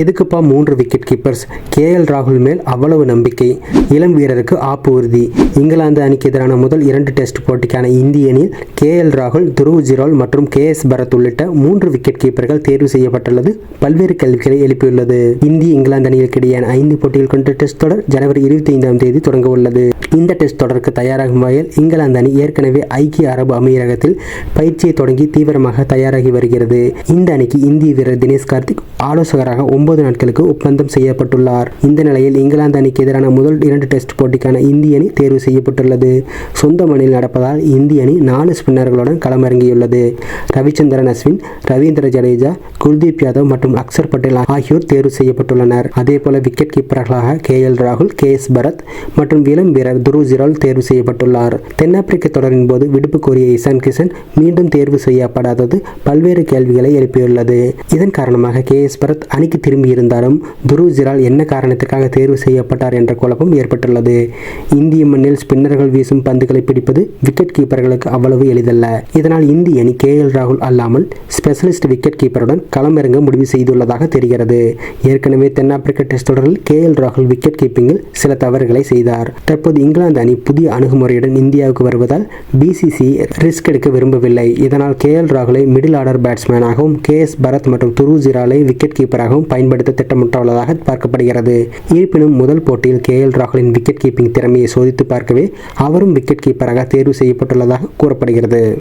எதுக்குப்பா மூன்று wicket keepers K L ராகுல் மேல் அவ்வளவு நம்பிக்கை. இளம் வீரருக்கு ஆப்பு உறுதி. இங்கிலாந்து அணிக்கு எதிரான முதல் இரண்டு டெஸ்ட் போட்டிக்கான இந்திய அணியில் கே எல் ராகுல் துருவ் ஜிரால் மற்றும் கே எஸ் பரத் உள்ளிட்ட மூன்று விக்கெட் கீப்பர்கள் தேர்வு செய்யப்பட்டுள்ளது. பல்வேறு கேள்விகளை எழுப்பியுள்ளது. இந்திய இங்கிலாந்து அணிகளுக்கு இடையேயான ஐந்து போட்டிகள் கொண்ட டெஸ்ட் தொடர் ஜனவரி இருபத்தி ஐந்தாம் தேதி தொடங்க உள்ளது. இந்த டெஸ்ட் தொடருக்கு தயாராகும் வகையில் இங்கிலாந்து அணி ஏற்கனவே ஐக்கிய அரபு அமீரகத்தில் பயிற்சியை தொடங்கி தீவிரமாக தயாராகி வருகிறது. இந்த அணிக்கு இந்திய வீரர் தினேஷ் கார்த்திக் ஆலோசகராக ஒன்பது ஒன்பது நாட்களுக்கு ஒப்பந்தம் செய்யப்பட்டுள்ளார். இந்த நிலையில் இங்கிலாந்து அணிக்கு எதிரான முதல் இரண்டு டெஸ்ட் போட்டிக்கான இந்திய அணி தேர்வு செய்யப்பட்டுள்ளது. சொந்த மணியில் நடப்பதால் இந்திய அணி நாலு ஸ்பின்னர்களுடன் களமிறங்கியுள்ளது. ரவிச்சந்திரன் அஸ்வின் ரவீந்திர ஜடேஜா குல்தீப் யாதவ் மற்றும் அக்சர் பட்டேல் ஆகியோர் தேர்வு செய்யப்பட்டுள்ளனர். அதேபோல விக்கெட் கீப்பர்களாக கே எல் ராகுல் கே எஸ் பரத் மற்றும் இளம் வீரர் துரு ஜிரால் தேர்வு செய்யப்பட்டுள்ளார். தென்னாப்பிரிக்க தொடரின் போது விடுப்பு கோரிய இசான் கிஷன் மீண்டும் தேர்வு செய்யப்படாதது பல்வேறு கேள்விகளை எழுப்பியுள்ளது. இதன் காரணமாக கே எஸ் பரத் அணிக்கு திரும்பியிருந்தாலும் துருஜிரால் என்ன காரணத்திற்காக தேர்வு செய்யப்பட்டார் என்ற குழப்பம் ஏற்பட்டுள்ளது. இந்திய மண்ணில் ஸ்பின்னர்கள் வீசும் பந்துகளை பிடிப்பது விக்கெட் கீப்பர்களுக்கு அவ்வளவு எளிதல்ல. இதனால் இந்திய அணி கே எல் ராகுல் அல்லாமல் ஸ்பெஷலிஸ்ட் விக்கெட் கீப்பருடன் களமிறங்க முடிவு செய்துள்ளதாக தெரிகிறது. ஏற்கனவே தென்னாப்பிரிக்க டெஸ்ட் தொடரில் கே எல் ராகுல் விக்கெட் கீப்பிங்கில் சில தவறுகளை செய்தார். தற்போது இங்கிலாந்து அணி புதிய அணுகுமுறையுடன் இந்தியாவுக்கு வருவதால் பிசிசி ரிஸ்க் எடுக்க விரும்பவில்லை. இதனால் கே எல் ராகுலை மிடில் ஆர்டர் பேட்ஸ்மேனாகவும் கே எஸ் பரத் மற்றும் துருஜிராலை விக்கெட் கீப்பராகவும் பயன்படுத்த திட்டமிட்டுள்ளதாக பார்க்கப்படுகிறது. இருப்பினும் முதல் போட்டியில் கே. எல். ராகுலின் விக்கெட் கீப்பிங் திறமையை சோதித்து பார்க்கவே அவரும் விக்கெட் கீப்பராக தேர்வு செய்யப்பட்டுள்ளதாக கூறப்படுகிறது.